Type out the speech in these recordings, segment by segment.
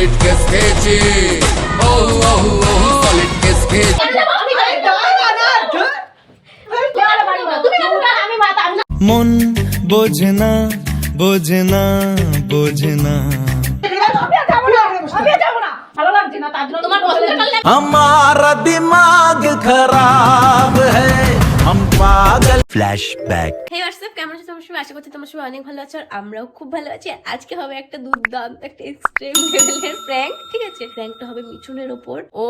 Solid case খেয়েছি ও ও ও solid case খেয়েছি মন বোঝে না বোঝে না বোঝে না हमारा दिमाग खराब है ফ্ল্যাশব্যাক হে হোয়াটসঅ্যাপ কেমন আছো? তোমার সবাই আশা করছি তোমার সবাই অনেক ভালো আছো আর আমরাও খুব ভালো আছি। আজকে হবে একটা দুর্দান্ত, একটা এক্সট্রিম লেভেলের প্র্যাঙ্ক ঠিক আছে? প্র্যাঙ্কটা হবে মিছুনের ওপর। ও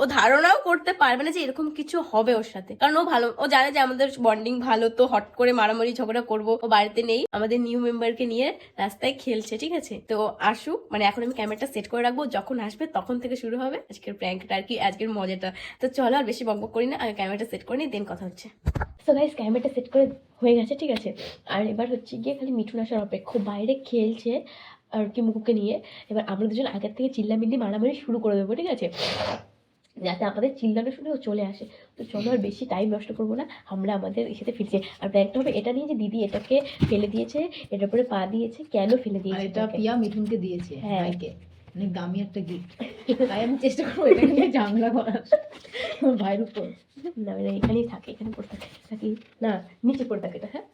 ও ধারণাও করতে পারবে না যে এরকম কিছু হবে ওর সাথে। কারণ ও ভালো, ও জানে যে আমাদের বন্ডিং ভালো, তো হট করে মারামারি, ঝগড়া করব। ও বাড়িতে নেই, আমাদের নিউ মেম্বারকে নিয়ে রাস্তায় খেলছে, ঠিক আছে? তো আসুক মানে এখন আমি ক্যামেরাটা সেট করে রাখব। যখন আসবে তখন থেকে শুরু হবে আজকের প্র্যাঙ্কটা আর কি, আজকের মজাটা। তো চলো আর বেশি বকবক করি না আমি ক্যামেরাটা সেট করে নিই দেন কথা হচ্ছে। সো গাইস ক্যামেরাটা সেট করে হয়ে গেছে ঠিক আছে? আর এবার হচ্ছে গিয়ে খালি মিঠুন আসার অপেক্ষা। বাইরে খেলছে আর কি মুকুকে নিয়ে। এবার আমরা দুজন আগের থেকে চিল্লামিল্লি মারামারি শুরু করে দেবো ঠিক আছে? যাতে আমাদের চিল্লানো শুনে ও চলে আসে। তো চলো আর বেশি টাইম নষ্ট করব না আমরা আমাদের সাথে ফিরছি। আর প্র্যাঙ্কটা হবে এটা নিয়ে যে দিদি এটাকে ফেলে দিয়েছে এটার উপরে পা দিয়েছে কেন ফেলে দিয়েছে এটা? পিয়া মিঠুনকে দিয়েছে হ্যাঁ। অনেক দামি একটা গিফট তাই আমি চেষ্টা করব এটা নিয়ে ঝামেলা করার। ভাইয়ের উপর। না না, এখানেই থাকে, এখানে পড়ে থাকে থাকি। না, নিচে পড়ে থাকে এটা হ্যাঁ?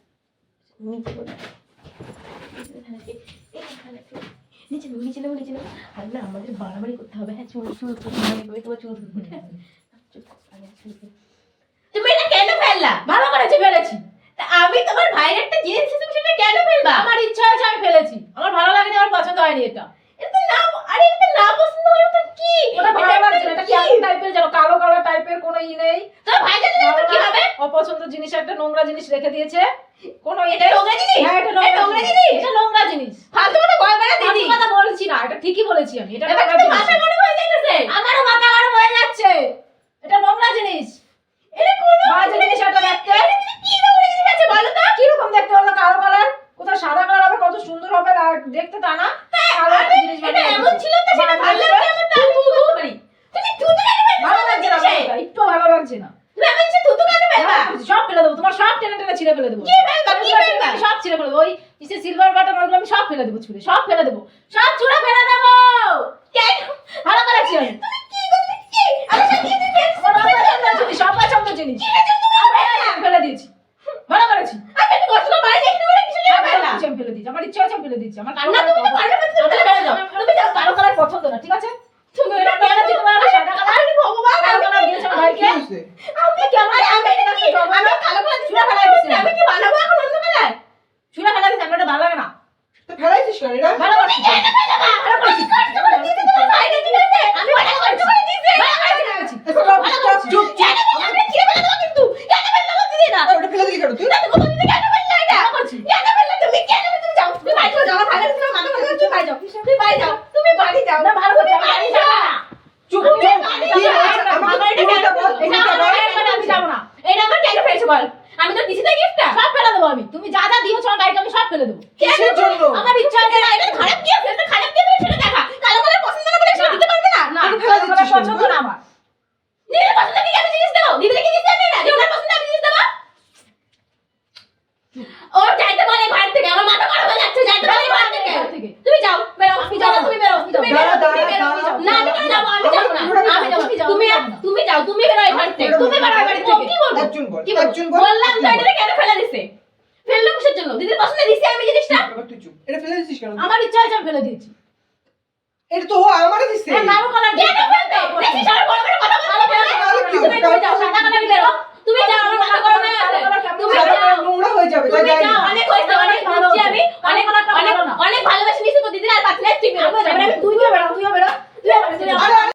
নিচে পড়ে থাকে। নিচে নেব নিচে নেব নিচে নেব আর না, আমাদের বাড়াবাড়ি করতে হবে হ্যাঁ? চুল চুল চুল তোমার চুল তুমি এটা কেন ফেললা? ভালো করেছি ফেলেছি আমি তোমার ভাইয়ের একটা জিনিস তুমি সেটা কেন ফেলবা? আমার ইচ্ছা আছে আমি ফেলেছি। আমার ভালো লাগেনি, আমার পছন্দ হয়নি এটা। এটা অপছন্দ জিনিস একটা নোংরা জিনিস রেখে দিয়েছে। কোনো এটা নোংরা জিনিস? হ্যাঁ এটা নোংরা জিনিস? এটা নোংরা জিনিস। ফালতু কথা বলবে না দিদি। কথা বলছি না এটা ঠিকই বলেছি আমি এটা নোংরা জিনিস। মাথা গরম হয়ে যাইতেছে। আমারও মাথা গরম হয়ে যাচ্ছে। এটা নোংরা জিনিস। এটা কোন বাজে জিনিস একটা দেখতে। কি নোংরা জিনিস আছে বলো তো? কীরকম দেখতে হলো কালো কালার? কোথাও সাদা কালার হবে কত সুন্দর হবে দেখতে তা না কালো একটা জিনিস এটা বানিয়ে এমন ছিল তো সেটা বাজে ভালো লাগছে আমার তো আমি থুতু পারি তুমি থুতু কেন ফেলবা ভালো লাগছে না আমার এটা, একটু ভালো লাগছে না তুমি আমি সে থুতু কেন ফেলবা সব ফেলে দেবো তোমার সব টেনে টেনে ছিঁড়ে ফেলে দেবো। সব ছিঁড়ে ফেলে দেবো। ওই কিসে সিলভার বাটন ওইগুলো আমি সব ফেলে দেবো ছুঁড়ে সব ফেলে দেবো। সব ছুঁড়ে ফেলে দেবো। ভালো জিনিস জিনিস। ফেলে দিয়েছি? করেছি করে করেছি, আমি ফেলে দিয়েছি আমার ইচ্ছে আছে ফেলে দিয়েছি আমার কালো তুমি ফেলে কালার পছন্দ না ঠিক আছে? তুমি এটা এটা ফেলে দিতে পারো সাদা কালার ভগবান কালো আমি কালার দিয়েছে ভাইকে আমি কেমন আমি কালো কালার ছুড়ে ফেলাই দিছি আমি কি বানাবো এখন অন্য কালার ছুঁড়ে ফেলে দিয়েছে আমার এটা ভালো লাগে না ফেলাইছিস কেন এটা ভালো করছি কেন ফেলবা ভালো করছি কষ্ট করে দিতে তোমার বাইরে দিতে আমি ভালো করছি করে দিতে ভালো করছি Stop, stop, চুপ কেন আমি ছিড়ে ফেলে দেবো কিন্তু কেন ফেললা দিদি না ওটা ফেলে দিলি কেন তুই না তুমি দিদি কেন ফেললা এটা কেন ফেললা তুমি কেন তুমি যাও তুমি বাইরে যাও আমার ভালো তুমি মাথা মাথা তুমি বাইরে যাও তুমি বাইরে যাও তুমি বাড়ি যাও না ভালো করছি তুমি বাড়ি যাও চুপ তুমি চুপ বাড়ি কি যাও। হয়েছে আমাকে আমার এটা পুরোটা কেন- বল এটা পুরোটা আমার বল এটা আমি যাব না এটা আমার কেন ফেলছো বল আমি তো দিছি না গিফটটা সব ফেলে দেবো আমি তুমি যা যা দিয়েছ আমার বাইকে আমি সব ফেলে দেবো কিসের জন্য আমার ইচ্ছা আছে না এটা খারাপ কি আছে এটা খারাপ কি আছে সেটা দেখা কালো কালার পছন্দ না বলে সেটা দিতে পারবে না না তুমি ফেলে কালো দিচ্ছিস কালার কেন? পছন্দ না আমার নিজের পছন্দ কি আমি জিনিস দেবো দিদিকে কি জিনিস দেবে না যে ওনার পছন্দ আমি জিনিস দেবো ও যাইতে বলে ঘর থেকে আমার মাথা গরম হয়ে যাচ্ছে যাইতে বলে ঘর থেকে ঘর থেকে। তুমি যাও বেরো তুমি যাও দাঁড়া, না আমি কেন যাব আমি যাব না আমি যাব তুমি তুমি যাও তুমি বেরো এখান থেকে। তুমি বেরো এখান থেকে। কি বলব? কি বললাম তো এটা কেন ফেলে দিছে? ফেলল কিসের জন্য? দিদির পছন্দ দিছি আমি জিনিসটা? তুই চুপ। এটা ফেলে দিছিস কেন? আমার ইচ্ছা আছে আমি ফেলে দিয়েছি। এটা তো ও দিছে। হ্যাঁ, কালো কালার কেন ফেলবে? দেখিস আমার বড় বড় কথা কি তুমি যাও সাদা কালার বেরো। তুমি যাও আমার মাথা গরম হয়ে আছে তুমি সারা নোংরা হয়ে যাবে। তুমি যাও অনেক হয়েছে অনেক ভালো বুঝছি আমি অনেক ভালোবাসা কালারটা ভালো না। অনেক ভালোবাসি নিছি তো দিদি আর পাতলে তুই বেরো তুইও বেরো তুইও বেরো তুইও বেরো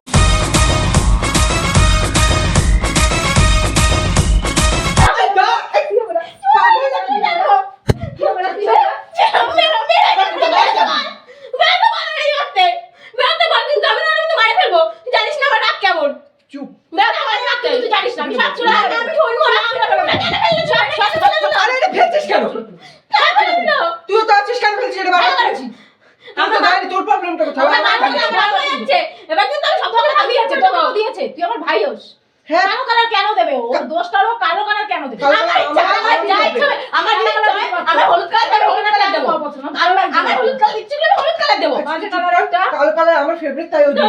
না।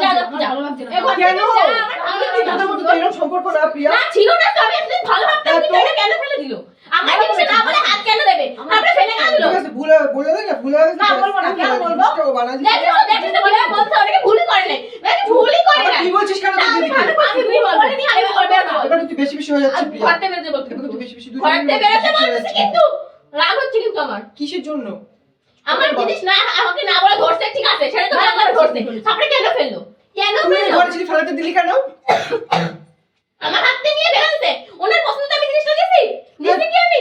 কেন আমার ভালো লাগছে না। দাদার মধ্যে তো এরকম সম্পর্ক না প্রিয়া না ছিল না তো আমি ভালো ভাবতাম হ্যাঁ, কেন ফেলে দিল আমার জিনিসে না বলে হাত কেন দেবে আমরা ফেলে কেন দিল ভুলে বলে না ভুলে না, বলব না, কেন বলব? বানাই দেখছিস তো বলে বলছে অনেকে ভুল করে নাই দেখি ভুলই করে না কি বলছিস কেন না, তুই আমি? ভালো করবে না এবার তুই বেশি বেশি হয়ে যাচ্ছে প্রিয়া ঘরতে বেরোতে বলতে তুই বেশি বেশি ঘরতে বেরোতে হয়ে যাচ্ছে। কিন্তু রাগ হচ্ছে কিন্তু আমার কিসের জন্য আমার জিনিস না আমাকে না বলে ধরছে ঠিক আছে সেটা তো আমার ধরছে। আপনি কেন ফেলল? কেন ফেলল? ঘরে ছিলি ফেলাতে দিলি কেন? আমার হাতে নিয়ে ফেলে ওনার পছন্দ আমি জিনিসটা দিছি দিছি কি আমি?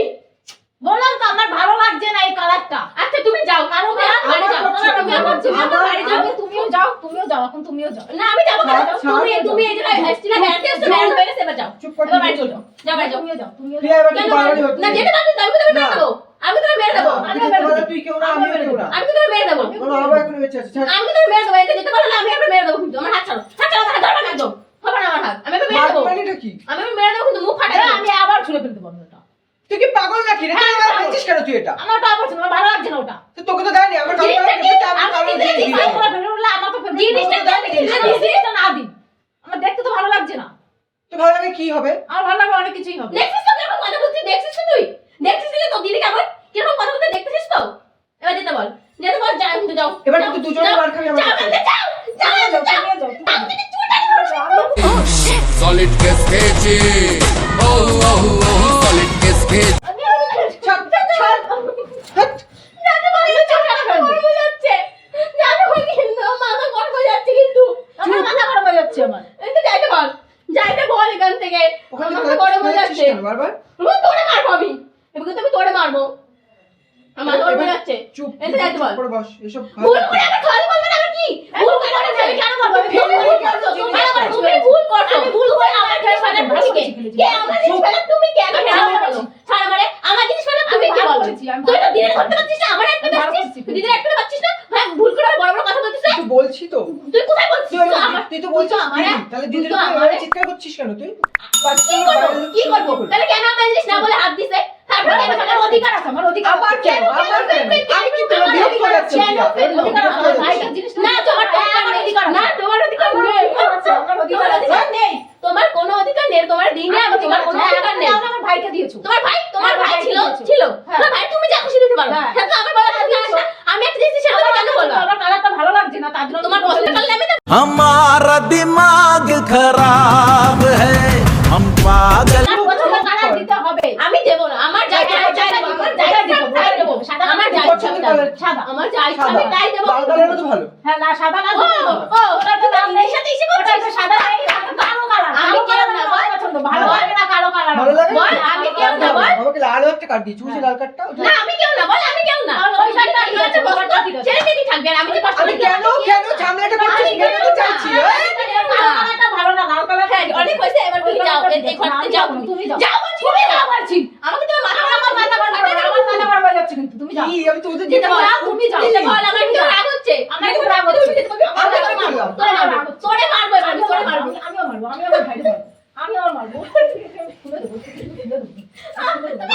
বললাম তো আমার ভালো লাগছে না এই কালারটা। আচ্ছা তুমি যাও আমি বাড়ি যাও তুমিও যাও তুমিও যাও এখন তুমিও যাও। না আমি যাব কেন? তুমি তুমি এই জায়গায় এসছি না বেড়াতে এসছো হয়ে গেছে এবার যাও। চুপ কর এবার বাড়ি চলো। যাও যাও। বাড়ি যাও তুমিও যাও। তুমিও যাও তুই না যেতে পারবি আমি তো মেরে না। দেবো আমি মেরে দেবো আমি তুই কেউ না আমিও কেউ না আমি তো মেরে দেবো। আমার বাবা এখন আছে আমি তো মেরে দেবো এটা যেতে পারলে আমি এবার মেরে দেবো কিন্তু আমার হাত ছাড়ো। হাত ছাড়ো হাত ধরো না একদম। হবে না আমার হাত। আমি মেরে মার মানেটা কি? আমি মেরে দেবো কিন্তু মুখ ফাটাই আমি আবার ছুঁড়ে ফেলতে পারব এটা তুই কি পাগল নাকি? রে তুই আমার বলছিস কেন তুই এটা? আমার ওটা আমার ভালো লাগছে না ওটা। তো তোকে তো দেয়নি আমার কালো কালো দিয়ে দিই আমার তো জিনিসটা না। জিনিসটা না দিই। আমার দেখতে তো ভালো লাগছে না। তো ভালো লাগে কি হবে? আমার ভালো লাগবে অনেক কিছুই হবে। দেখছিস বল এখান থেকে। মাথা গরম হয়ে যাচ্ছে। বারবার? তোরে মারবো আমি। এবার তুমি আমি তোরে মারবো। আমার তোরে যাচ্ছে। চুপ এসে যাচ্ছে বল। বস এসব ভুল করে আমি খালি বলব আমি কি? ভুল করে আমি কেন বলব? ভুল করছ তুমি ভুল করছ। আমি ভুল করে আমার জিনিস ফেলে তুমি কে? কে আমার জিনিস ফেলে তুমি কে? আমি কেন বলছো ছাড় আমারে আমার জিনিস ফেলে তুমি কে বলছো তুই তো দিনের করতে পারছিস না আমার একটা পারছিস দিনের একটা পারছিস না? হ্যাঁ ভুল করে বড় বড় কথা বলছিস তুই বলছি তো। তুই কোথায় বলছিস? তুই তো আমার- আমার তুই তো বলছিস আমার দিদি তাহলে দিদির তো উপর চিৎকার করছিস কেন তুই? কি করব? কি করব? তাহলে কেন আমার জিনিস না বলে হাত দিছে? তারপরে কেন আমার অধিকার আছে আমার অধিকার আবার কেন আবার কেন আমি কি তোর বিরক্ত হয়ে যাচ্ছে কেন ফেললো? বিরক্ত হয়ে আমার যাচ্ছে। ভাইটার জিনিসটা না তোমার তো আমার অধিকার আছে। না তোমার অধিকার আমার নেই অধিকার আছে, আমার অধিকার তোমার আছে। অধিকার নেই তোমার কোনো অধিকার নেই তোমার দিন নেই আমার তোমার কোনো অধিকার নেই আমার আমার ভাইকে দিয়েছো তোমার ভাই তোমার আমার ভাই ভাইকে ছিল দিয়েছো। ছিল হ্যাঁ। তোমার ভাই তুমি যা খুশি দিতে পারো হ্যাঁ। হ্যাঁ তো আমার বলা তুমি আসো আমি একটা জিনিস সেটা তুমি কেন বলবা আমার কালারটা ভালো লাগছে না তার জন্য তোমার পছন্দ করলে আমি তো हमारा दिमाग खराब है हम पागल সাদা আমার যা ইচ্ছা আমি তাই দেবো। লাল কালারটা তো ভালো। হ্যাঁ না সাদা না ও ও ওটা তো এর সাথে এসে ওটা সাদা নাই, কালো কালার। আমি কালো না, বল। পছন্দ ভালো লাগে না কালো কালার ভালো লাগে? বল, আমি কেউ না, বল। আমাকে লাল একটা কাট দিয়েছি বুঝলি লাল কাটটা না আমি কেউ না বল আমি কেউ না। ওই শাড়িটা ঠিক আছে, ওই ঠিক আছে। ছেড়ে দিবি থাকবে আমি যে কষ্ট আমি কেন কেন ঝামেলাটা করছিস? কেন তো চাইছি হ্যাঁ? কালো কালারটা ভালো না লাল কালার হ্যাঁ অনেক হয়েছে এবার তুমি যাও থেকে যাও তুমি তুমি যাও। যাও তুমি যাও বলছি আমাকে তুমি মাথা আমার মাথা গরম হবে না, আমার মাথা গরম হয়ে যাচ্ছে কিন্তু তুমি যাও কি আমি তোদের যেতে যেতে বল যাও, তুমি যাও। যেতে বল আমার কিন্তু রাগ হচ্ছে আমার খুব রাগ হচ্ছে। আমি আমি তোরে কি মারবো করলাম? তোরে মারবো তোরে মারবো এবার আমি তোরে মারবো আমি- আমিও মারবো আমি আমার ভাইকে মারবো আমি আমার মারবো খুলে দেবো খুলে দেবো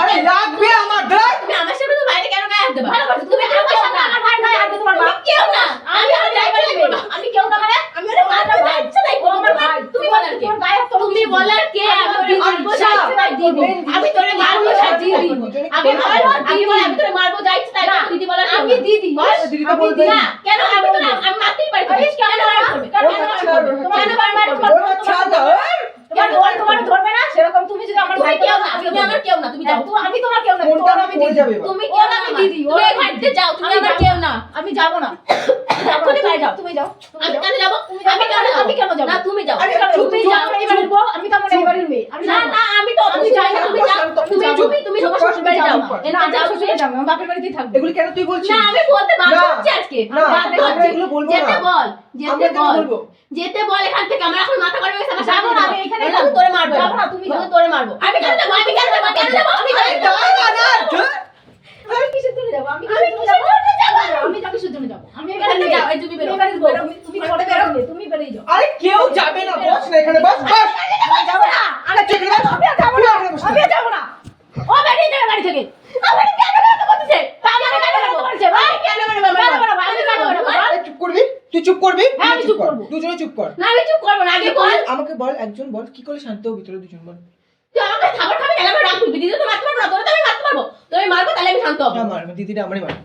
আরে লাগবে আমার দেখ তুমি আমার সাথে তো বাইরে কেন গায়ে হাত দেবা। ভালোবাসো, তুমি আমার সাথে আমার ভাই ভাই আর তোমার বাপ। কেউ না। আমি আর যাই করে করব আমি কেউ না মানে আমি আর যাই ইচ্ছা তাই করব আমার ভাই তুমি বলার কে? তুমি বলার কে? আমি অল্প সাথে তাই করব। আমি তোরে মারবো সাথে দিদি আমি মারবো বলে আমি তোরে মারবো যাই তাই দিদি বলার আমি দিদি। দিদি না কেন আমি তো না- আমি মারতেই পারি তুমি কেন মার করবে কেন ওটা মার ছাড়, করবে ওটা কেন মার মার করবে ওটা ছাড় না তোমার তোমার তোমার ধরবে না সেরকম তুমি যদি আমার তুমি ভাই কেউ না তুমি আমার কেউ আমি তোমার কেউ না তোমার আমি দিদি। তুমি কেউ না আমি আমি দিদি, দিদি ওর তুমি আমি ঘাটতে যাও তুমি আমার কেউ না। আমি যাব না। তুমি যাও যাও তুমি যাও। আমি কেন যাব? যাও, আমি কেন আমি কেন যাব? না তুমি যাও। চুপ, তুমি যাও আমি এবারের বউ, আমি তো আমার এবারের মেয়ে? আমি না না। আমি তো আমি যাই না, তুমি যাও। তুমি তুমি তুমি তোমার শ্বশুর বাড়ি যাও এ না যাও শ্বশুরে আমি বাপের বাড়িতেই থাকব। এগুলো কেন তুই বলছিস? না আমি বলতে বাধ্য হচ্ছি আজকে। না, বাধ্য হচ্ছি। এগুলো বলব যেতে। বল যেতে বল। যেতে বল এখান থেকে। আমার এখন মাথা হয়ে গেছে আমার যাব না, আমি আমি যাব। তোরে মারবো যাব না, তুমি আমি যাও। তোরে মারবো আমি কেন যাব আমি কেন করবি? তুই চুপ করবি? হ্যাঁ, আমি চুপ করব। দুজনে চুপ কর। না আমি চুপ করব না। আগে বল। আমাকে বল একজন বল। কি করে শান্ত ভিতরে দুজন বল। তুই আমাকে খাবার খাবে গেলে আমি দিদি তো মারতে পারব না তোরে তো আমি মারতে পারব। তুমি মারবো তাহলে আমি শান্ত হব। না মারবো। দিদিটা আমারই মারবো।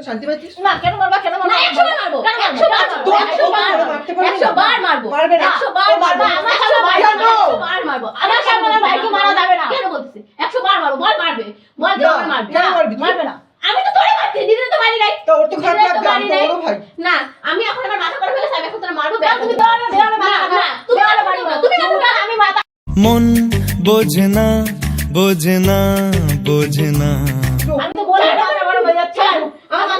শান্তি পাচ্ছিস? না কেন মারবা কেন মারবা? একশো বার মারবো কেন মারবা? একশো বার মারবো তোর- একশো তোর বার মারতে পারবি না? একশো বার মারবো। মারবে না। একশো বার মারবো আমার একশো বার কেন? বার মারবো। আমার সামনে সামনে ভাইকে মারা যাবে না। কেন বলছিস একশো বার মারবো বল মারবে। বল না, মারবে? কেন মারবি মারবে না। আমি তো তোরে মারছি দিদি তো মারি নাই। তা ওর তো খারাপ লাগবে আমি তো মারি ভাই। না আমি এখন আমার মাথা করে ফেলেছি আমি এখন তোরা মারবো তুমি মারবা না, না না, তুমি মারবে মারবা না, তুমি তুমি না আমি মাথা মন বোঝে না বোঝে না বোঝে না আমি তো বলে মাথা গরম হয়ে যাচ্ছে আমার মাথা করে যাচ্ছে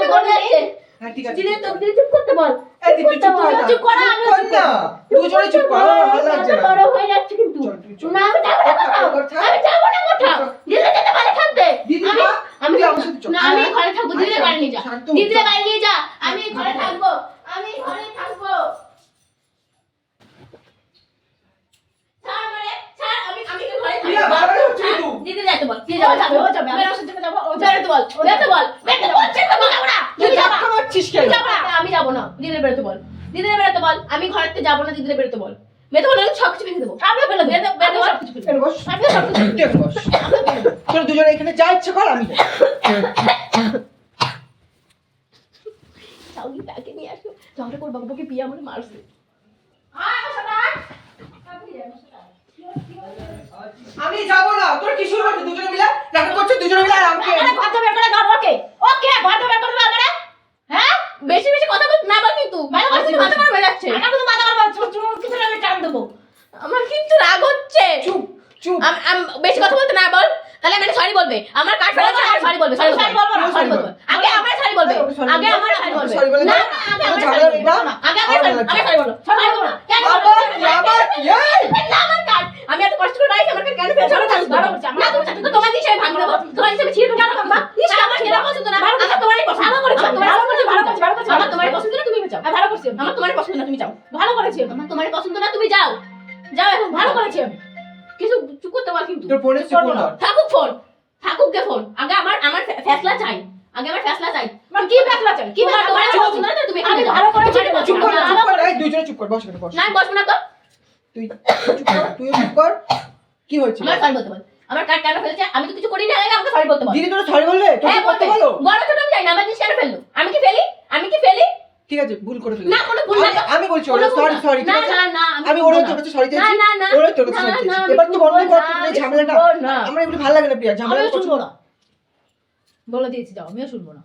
হ্যাঁ ঠিক আছে। দিদি তো চুপ করতে বল। চুপ কর না। চুপ করো, আমি চুপ কর। না। দুজনে চুপ কর ভালো লাগছে না বড় হয়ে যাচ্ছে কিন্তু। তুই চল। না আমি যাব না কোথাও। আমি যাব না কোথাও। দিদি যেতে পারে থাকতে আমি আমি তুই আমার সাথে চল। না আমি ঘরে থাকব দিদি বাড়ি নিয়ে যা। শান্ত বাড়ি নিয়ে যা। আমি ঘরে থাকব আমি ঘরে থাকব ছাড় আমারে, ছাড়, আমি আমি কি ঘরে প্রিয়া, থাকব? বারবার হচ্ছে ছাড়, কিন্তু। দিদি যেতে বল দিদি ও যাবে যাবে ও যাবে আমি ওর সাথে যাব ও যাবে বেরোতে বল বেরোতে বল বেরোতে বল চেষ্টা বল না তুই তুমি যাবা ধাক্কা মারছিস কেন তুই যাবা না, আমি যাব না দিদির বেরোতে বল। দিদির বেরোতে বল। আমি থেকে যাব না দিদির বেরোতে বল। বেরোতে বল আমি সব কিছু ভেঙে দেবো। আমিও ফেলে দেবো বেরোতে বল। তোরা দুজনে এখানে যা ইচ্ছে কর আমি। চাউলি ব্যাগে নিয়ে আসো। ঝগড়া করে বাবুকে বিয়ে আমার মারছে। আমি যাব না। তোরা কি শুরু করছিস দুজনে মিলে নাটক করছিস দুজনে মিলে আর আমাকে এখানে কথা বের করে দাও ওকে ওকে কথা বের করে দাও আমারে? বেশি বেশি কথা বল না বল কিন্তু ভালো আমার বলছি, কিন্তু মাথা হয়ে যাচ্ছে এটা কিন্তু মাথা গরম হচ্ছে চুল কিছু আমি টান দেবো। আমার কিন্তু রাগ হচ্ছে। চুপ চুপ। আম- বেশি কথা বলতে না বল। তাহলে আমি সরি বলবে। আমার কাট ফেলা সরি বলবে সরি বলবে না, সরি বলবে। আগে আমরা সরি বলবে ওকে sorry আগে বলবে। আমরা সরি বলবে sorry বলে না আগে আমার আমরা ঝামেলা না? আগে আমার sorry- লাগছে। আগে sorry বলো সরি বলব কেন আবার আবার এই! না, আমার কাজ। আমি এত কষ্ট করে রাখছি, আমার কাজ কেন ফেলছো? আমার কাজ ভালো করো। না, তুমি চাচ্ছো তো তোমার দিশায় ভাঙ দেবো। তোমার হিসেবে ছিঁড়ে দেবো। কেন ভাঙবা? ইস, আমার সেটা পছন্দ না। আমার তোমারই পছন্দ। ভালো করেছি, ভালো করেছি, ভালো করেছি। আমার তোমারই পছন্দ না, তুমি যাও। ভালো করছি আমি। আমার তোমারই পছন্দ না, তুমি যাও। ভালো করেছি আমার তোমারই পছন্দ না, তুমি যাও। যাও এখন, ভালো করেছি কিছু চুপ করতে পার কিন্তু। তোর ফোনে চুপ করব ফোন থাকুক ফোন। থাকুক গে ফোন। আগে আমার আমার ফেসলা চাই। আগে আমার ফেসলা চাই। আমার কি ফেসলা চাই? কি তোমার তোমার তোমার তোমার তুমি আমি ভালো করেছি, চুপ কর চুপ কর এই দুজনে চুপ কর বস এখানে বস। না, বসবো না তো। তুই চুপ কর তুইও চুপ কর। কি হয়েছে? আমার সরি বলতে বল। আমার কাজ কেন ফেলেছে? আমি তো কিছু করিনি, আগে আমাকে সরি বলতে বল। দিদি তোরা সরি বললে তোর করতে বলো? বড় ছোট আমি জানি না আমার জিনিস কেন ফেলল? আমি কি ফেলি? আমি কি ফেলি? ঠিক আছে ভুল করে ফেলে না কোনো ভুল না আমি- আমি বলছি সরি সরি না। ঠিক আছে? না না আমি বলব ওরা তোর কাছে সরি না চাইছি না না ওরা তোর কাছে সরি চাইছি। এবার তো বন্ধ কর না, তোর এই আমি ঝামেলাটা। আমার এগুলো ভালো লাগে না প্রিয়া ঝামেলা না বলে দিয়েছি যাও আমিও শুনব না।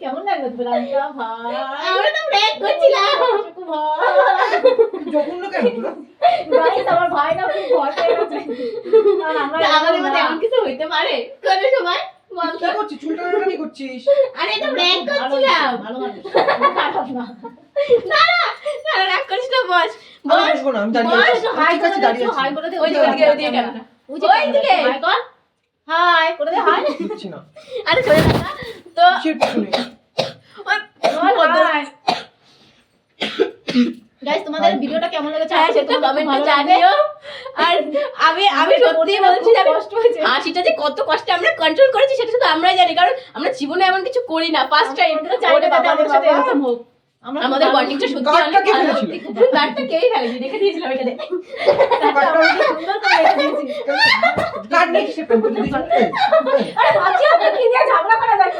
কেমন লাগল আমরা তো ব্রেক করছিলাম। জঘন্য কেন গাইস আমার ভাই না খুব ভয় পেয়ে গেছে। আর আমরা আমাদের মধ্যে এমন কিছু হইতে পারে? কোনো সময়? বল করছিস? চুলটা কি করছিস? আরে ব্রেক ভালো করছিলাম। ভালো মানুষ। খারাপ না না না না না, রাগ করিস না বস। আমি বসবো না আমি দাঁড়িয়ে আছি। ঠিক আছে দাঁড়িয়ে দিও হাই করে দে ওই দিকে, ওই দিকে, কেন? ওই দিকে। হাই কর। হাই করে দে হাই। দিচ্ছি না। আরে চলে যা তো কিসের পিছনে গাইস তোমাদের ভিডিওটা কেমন লেগেছে? হ্যাঁ সেটা কমেন্টে জানিও। আর আমি আমি সত্যি বলছি যে কষ্ট হয়েছে। হাসিটা যে কত কষ্টে আমরা কন্ট্রোল করেছি সেটা শুধু আমরাই জানি কারণ আমরা জীবনে এমন কিছু করি না ফার্স্ট টাইম চাইলে যাতে আমাদের সাথে এরকম হোক। আমাদের বন্ডিংটা সত্যি অনেক ভালো? গার্ডটা কেই ফেলেনি রেখে দিয়েছিলাম এখানে। সুন্দর করে রেখে দিয়েছি? আরে ভাবছি আমরা কি নিয়ে ঝগড়া করা যায়?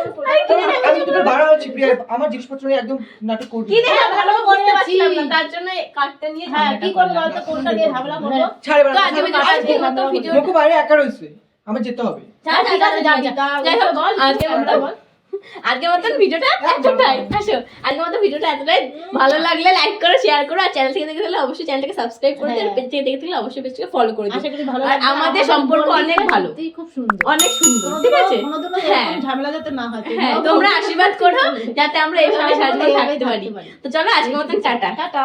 আমি তোদের বাড়া হচ্ছে প্রিয়া আমার জিনিসপত্র নিয়ে একদম নাটক করবি। কি দেখে হ্যাঁ, ভালো ভালো করতে পারছিলাম না। তার জন্য কার্ডটা নিয়ে হ্যাঁ কি করব বলতো কোনটা নিয়ে ঝামেলা করব? ছাড় এবার আজকে ছাড়, ভিডিও ছাড়, আজকে মতো ভিডিও লোকো বাইরে একা রয়েছে। আমার যেতে হবে। যা যা ঠিক আছে, যা যা, যা। যা, যাই হোক বল, আজকে বল। আজকের মতন ভিডিওটা এতটাই। আসো আজকের মতো ভিডিওটা এতটাই। ভালো লাগলে লাইক করো শেয়ার করো আর চ্যানেল থেকে দেখে থাকলে অবশ্যই চ্যানেলটাকে সাবস্ক্রাইব করে দিও হ্যাঁ। পেজ থেকে দেখে থাকলে অবশ্যই পেজটাকে ফলো করে দিও। আশা করি ভালো আর লাগবে। আমাদের সম্পর্ক অনেক ভালো। খুব সুন্দর। অনেক সুন্দর ঠিক আছে? হ্যাঁ। ঝামেলা যাতে না হয় হ্যাঁ তোমরা আশীর্বাদ করো যাতে আমরা এইভাবে পারি। থাকতে পারি। তো চলো আজকের মতন টাটা। টাটা।